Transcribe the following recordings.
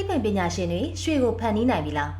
သိပ္ပံပညာရှင်တွေရွှေကိုဖန်တီးနိုင်ပြီလား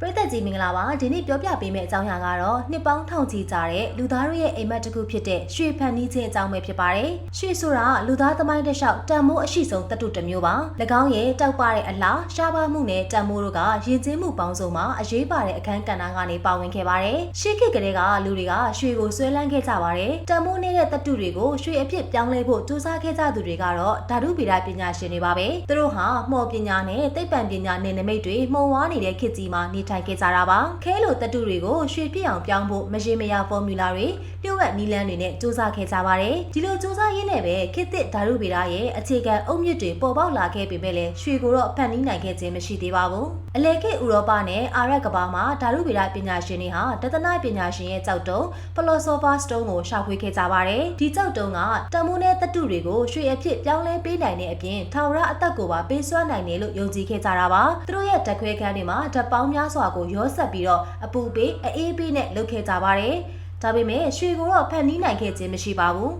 ပရိသတ်ကြီးမင်္ဂလာပါဒီနေ့ပြောပြပေးမယ့်အကြောင်းအရာကတော့နှစ်ပေါင်းထောင်ချီကြာတဲ့လူသားတို့ရဲ့အိမ်မက်တစ်ခုဖြစ်တဲ့ရွှေဖန်တီးခြင်းအကြောင်းပဲဖြစ်ပါတယ်ရွှေဆိုတာလူသားသမိုင်းတစ်လျှောက်တန်မိုးအရှိဆုံးတတုတစ်မျိုးပါ၎င်းရဲ့တောက်ပတဲ့အလားရှားပါမှုနဲ့တန်မိုးတို့ကယဉ်ကျေးမှုပေါင်းစုံမှာအရေးပါတဲ့အခန်းကဏ္ဍကနေပါဝင်ခဲ့ပါတယ်ရှေးခေတ်ကလေးကလူတွေကရွှေကိုဆွဲလန်းခဲ့ကြပါတယ်တန်မိုးနေတဲ့တတုတွေကိုရွှေအဖြစ်ပြောင်းလဲဖို့စူးစမ်းခဲ့ကြသူတွေကတော့ဓာတုဗေဒပညာရှင်တွေပါပဲသူတို့ဟာမှော်ပညာနဲ့သိပ္ပံပညာနယ်နိမိတ်တွေမှုံဝါးနေတဲ့ခေတ်ကြီးမှာနေထိုင်ခဲ့ကြတာပါခဲလိုတတုတွေကိုရွှေပြည့်အောင်ပြောင်းဖို့မရေမရာဖော်မြူလာတွေလျှို့ဝှက်နီလန်းတွေနဲ့စူးစမ်းခဲ့ကြပါတယ်ဒီလိုစူးစမ်းရင်းနဲ့ပဲခေတ်သစ်ဓာတုဗေဒရဲ့အခြေခံအုတ်မြစ်တွေပေါ်ပေါက်လာခဲ့ပေမဲ့လည်းရွှေကိုတော့ဖန်တီးနိုင်ခဲ့ခြင်းမရှိသေးပါဘူးအလယ်ခေတ်ဥရောပနဲ့အာရက်ကမ္ဘာမှာဓာတုဗေဒပညာရှင်တွေဟာတသနာပညာရှင်ရဲ့ကြောက်တုံး philosopher stone ကိုရှာဖွေခဲ့ကြပါတယ်ဒီကြောက်တုံးကတန်မိုးနဲ့တတုတွေကိုရွှေအဖြစ်ပြောင်းလဲပေးနိုင်တဲ့အပြင်ထာဝရအသက်ကိုပါပေးစွမ်းနိုင်တယ်လို့ယုံကြည်ခဲ့ကြတာပါသူတို့ရဲ့တက်ခွဲခန်းတွေမှာဓာတ်ပေါင်းများစွာကိုရောဆက်ပြီးတော့အပူပေးအေးပေးနဲ့လုပ်ခဲ့ကြပါတယ်ဒါပေမဲ့ရွှေကိုတော့ဖန်တီးနိုင်ခဲ့ခြင်းမရှိပါဘူး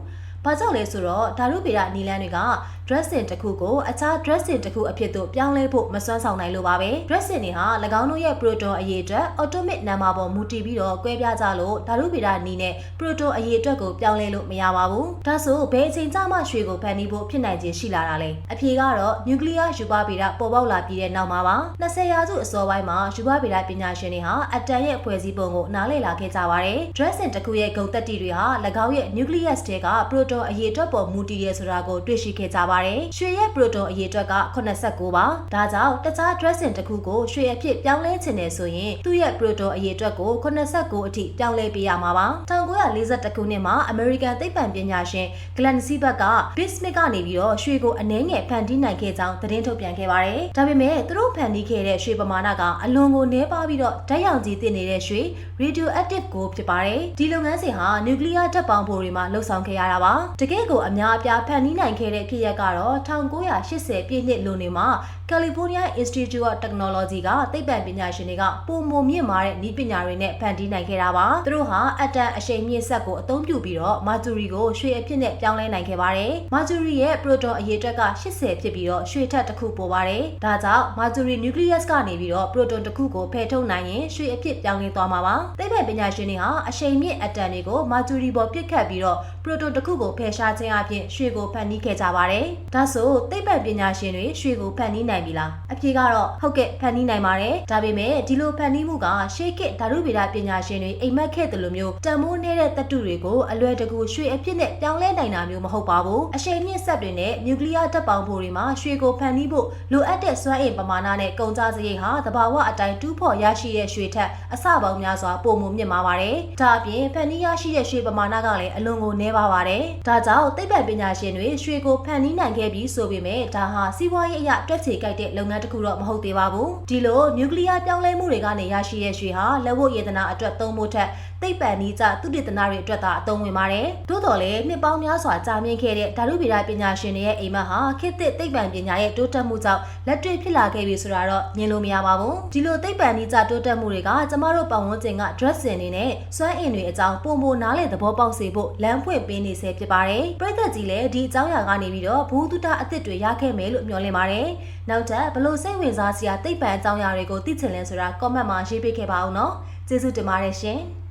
ဘာကြောင့်လဲဆိုတော့ဓာတုဗေဒနီလန်းတွေက dressing တစ်ခုကိုအခြား dressing တစ်ခုအဖြစ်သို့ပြောင်းလဲဖို့မစွမ်းဆောင်နိုင်လို့ပါပဲ dressing တွေဟာ၎င်းတို့ရဲ့ proton အရေးအတွက် atomic number ပေါ်မူတည်ပြီးတော့ကွဲပြားကြလို့ဓာတုဗေဒနီးနဲ့ proton အရေးအတွက်ကိုပြောင်းလဲလို့မရပါဘူးဒါဆိုဘယ်အချိန်ကျမှရွှေကိုဖန်တီးဖို့ဖြစ်နိုင်ခြင်းရှိလာတာလဲအဖြေကတော့ nuclear ယူပဗေဒပေါ်ပေါက်လာပြီးတဲ့နောက်မှာပါ20ရာစုအစောပိုင်းမှာယူပဗေဒပညာရှင်တွေဟာအတန်ရဲ့အဖွဲ့အစည်းပုံကိုနားလည်လာခဲ့ကြပါတယ် dressing တစ်ခုရဲ့ဂုဏ်သက်တည်တွေဟာ၎င်းရဲ့ nucleus တဲက proton အရေးအတွက်ပေါ်မူတည်ရဲဆိုတာကိုတွေ့ရှိခဲ့ကြပါတယ်ရွှေရဲ့ proton အရေးအတွက်က89ပါဒါကြောင့်တခြား dressing တစ်ခုကိုရွှေအဖြစ်ပြောင်းလဲခြင်းနဲ့ဆိုရင်သူ့ရဲ့ proton အရေးအတွက်ကို89အထိပြောင်းလဲပေးရမှာပါ1942ခုနှစ်မှာ American သိပ္ပံပညာရှင် Glenn Seibert က Bismuth ကနေပြီးတော့ရွှေကိုအနှဲငယ်ဖန်တီးနိုင်ခဲ့ကြောင်းသတင်းထုတ်ပြန်ခဲ့ပါတယ်ဒါပေမဲ့သူတို့ဖန်တီးခဲ့တဲ့ရွှေပမာဏကအလွန်ကိုနှဲပါပြီးတော့ဓာတ်ရောင်ကြီးတင်နေတဲ့ရွှေ radioactive ကိုဖြစ်ပါတယ်ဒီလုပ်ငန်းစဉ်ဟာ nuclear ဓာတ်ပေါင်းဖိုတွေမှာလှုပ်ဆောင်ခဲ့ရတာပါတကယ့်ကိုအများအပြားဖန်တီးနိုင်ခဲ့တဲ့ဖြစ်ရပ်ကတော့1980ပြည့်နှစ်လိုနေမှာ California Institute of Technology ကသိပ္ပံပညာရှင်တွေကပုံမမြင့်မာတဲ့နည်းပညာတွေနဲ့ဖန်တီးနိုင်ခဲ့တာပါသူတို့ဟာအတန်အရှိန်မြင့်ဆက်ကိုအသုံးပြုပြီးတော့ Mercury ကိုရွှေအဖြစ်နဲ့ပြောင်းလဲနိုင်ခဲ့ပါတယ် Mercury ရဲ့ proton အရေးအတွက်က80ဖြစ်ပြီးတော့ရွှေထက်တစ်ခုပိုပါတယ်ဒါကြောင့် Mercury nucleus ကနေပြီးတော့ proton တစ်ခုကိုဖယ်ထုတ်နိုင်ရင်ရွှေအဖြစ်ပြောင်းလဲသွားမှာပါသိပ္ပံပညာရှင်တွေဟာအရှိန်မြင့်အတန်တွေကို Mercury ပေါ်ပြစ်ခတ်ပြီးတော့ proton တစ်ခုကိုဖယ်ရှားခြင်းအပြင်ရွှေကိုဖန်တီးခဲ့ကြပါတယ်ဒါဆိုသိပ္ပံပညာရှင်တွေရွှေကိုဖန်တီးနိုင်ပြီလားအဖြေကတော့ဟုတ်ကဲ့ဖန်တီးနိုင်ပါတယ်ဒါပေမဲ့ဒီလိုဖန်တီးမှုကရှေးခေတ်ဓာတုဗေဒပညာရှင်တွေအိမ်မက်ခဲ့တယ်လို့မျိုးတန်မိုးနေတဲ့တတုတွေကိုအလွယ်တကူရွှေအဖြစ်နဲ့ပြောင်းလဲနိုင်တာမျိုးမဟုတ်ပါဘူးအရှိန်မြင့်ဆက်တွေနဲ့နျူကလ িয়ার ဓာတ်ပေါင်းဖိုတွေမှာရွှေကိုဖန်တီးဖို့လိုအပ်တဲ့စွမ်းအင်ပမာဏနဲ့ကုန်ကြစရိတ်ဟာတဘာဝအတိုင်းတူးဖော်ရရှိတဲ့ရွှေထက်အဆပေါင်းများစွာပိုမိုမြင့်မာပါတယ်ဒါအပြင်ဖန်တီးရရှိတဲ့ရွှေပမာဏကလည်းအလွန်ကိုနည်းပါပါတယ်ဒါကြောင့်သိပ္ပံပညာရှင်တွေရွှေကိုဖန်တီးနိုင်ခဲ့ပြီးဆိုပေမဲ့ဒါဟာစီးပွားရေးအရတွက်ချေကြိုက်တဲ့လုပ်ငန်းတစ်ခုတော့မဟုတ်သေးပါဘူးဒီလိုနျူကလ িয়ার ပြောင်းလဲမှုတွေကနေရရှိတဲ့ရွှေဟာလက်ဝတ်ရတနာအတွက်သုံးဖို့ထက်သိပ္ပံနည်းကျသုတေသနတွေအတွက်သာအသုံးဝင်ပါတယ်။သို့တော်လည်းနှစ်ပေါင်းများစွာကြာမြင့်ခဲ့တဲ့ဓာတုဗေဒပညာရှင်တွေရဲ့အိမ်မက်ဟာခေတ်သစ်သိပ္ပံပညာရဲ့တိုးတက်မှုကြောင့်လက်တွေ့ဖြစ်လာခဲ့ပြီဆိုတာတော့ညင်လို့မရပါဘူး။ဒီလိုသိပ္ပံနည်းကျတိုးတက်မှုတွေကကျမတို့ပတ်ဝန်းကျင်က dressing တွေနဲ့စွမ်းအင်တွေအကြောင်းပုံပုံနားလည်သဘောပေါက်စေဖို့လမ်းဖွင့်ပေးနေဆဲဖြစ်ပါတယ်။ပြည်သက်ကြီးလည်းဒီအကြောင်းအရာကနေပြီးတော့ဘူးတုတအသစ်တွေရခဲ့မယ်လို့မျှော်လင့်ပါတယ်။နောက်ထပ်ဘလို့စိတ်ဝင်စားစရာသိပ္ပံအကြောင်းအရာတွေကိုသိချင်လဲဆိုတာ comment မှာရေးပေးခဲ့ပါဦးနော်။ကျေးဇူးတင်ပါတယ်ရှင်။